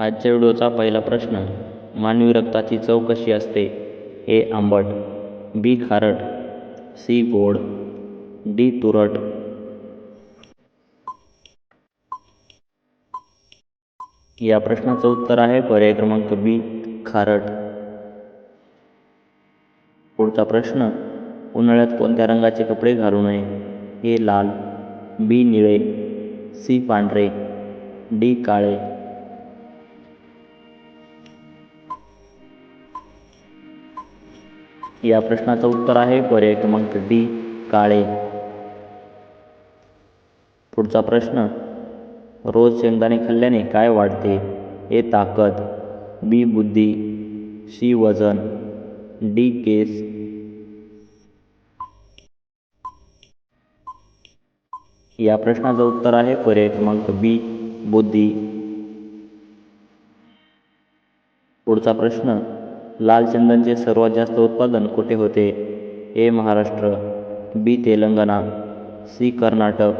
आजच्या व्हिडिओचा पहिला प्रश्न मानवी रक्ताची चव कशी असते? ए आंबट बी खारट सी गोड डी तुरट. या प्रश्नाचं उत्तर आहे पर्याय क्रमांक बी खारट. पुढचा प्रश्न उन्हाळ्यात कोणत्या रंगाचे कपडे घालू नये? ए लाल बी निळे सी पांढरे डी काळे. या प्रश्नाचं उत्तर आहे. पर्याय क्रमांक डी काळे. पुढचा प्रश्न रोज शेंगदाणे खाल्ल्याने काय वाढते? ए ताकद. बी बुद्धी. सी वजन. डी केस. या प्रश्नाचं उत्तर आहे. पर्याय क्रमांक बी बुद्धी. पुढचा प्रश्न लाल चंदनचे सर्वात जास्त उत्पादन कुठे होते? A Maharashtra B Telangana C Karnataka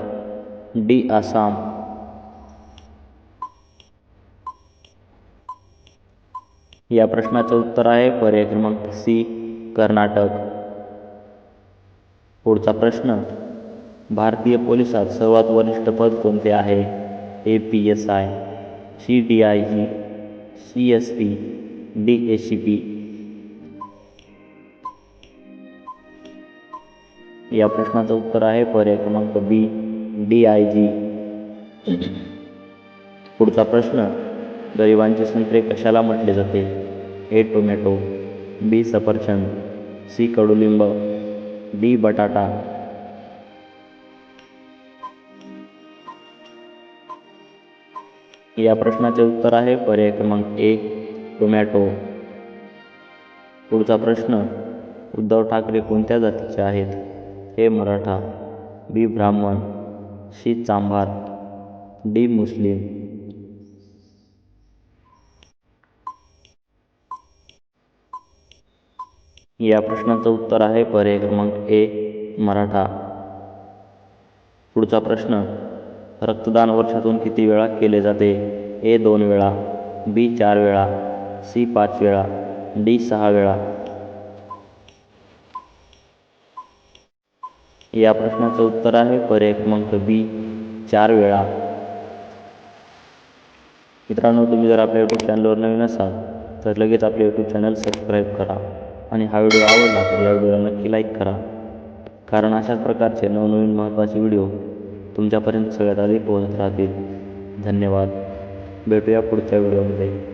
D Assam. या प्रश्नाचं उत्तर आहे पर्याय क्रमांक सी कर्नाटक. पुढचा प्रश्न भारतीय पोलिसात सर्वात वरिष्ठ पद कोणते आहे? A P S I C D I G C S P D A C P. या प्रश्नाचं उत्तर आहे पर्याय क्रमांक बी डी आय जी. पुढचा प्रश्न गरिबांचे संत्रे कशाला म्हटले जाते? ए टोमॅटो बी सफरचंद सी कडुलिंब डी बटाटा. या प्रश्नाचे उत्तर आहे पर्याय क्रमांक एक टोमॅटो. पुढचा प्रश्न उद्धव ठाकरे कोणत्या जातीचे आहेत? ए मराठा बी ब्राह्मण सी चांभार डी मुस्लिम. या प्रश्नाचं उत्तर आहे पर्याय क्रमांक ए मराठा. पुढचा प्रश्न रक्तदान वर्षातून किती वेळा केले जाते? ए दोन वेळा बी चार वेळा सी पाच वेळा डी सहा वेळा. या प्रश्नाचं उत्तर आहे पर्याय क्रमांक बी चार वेळा. मित्रांनो तुम्ही जर आपल्या यूट्यूब चॅनलवर नवीन असाल तर लगेच आपले यूट्यूब चॅनल सबस्क्राईब करा आणि हा व्हिडिओ आवडला तर या व्हिडिओला नक्की लाईक करा. कारण अशाच प्रकारचे नवनवीन महत्त्वाचे व्हिडिओ तुमच्यापर्यंत सगळ्यात आधी पोहोचत राहतील. धन्यवाद. भेटूया पुढच्या व्हिडिओमध्ये.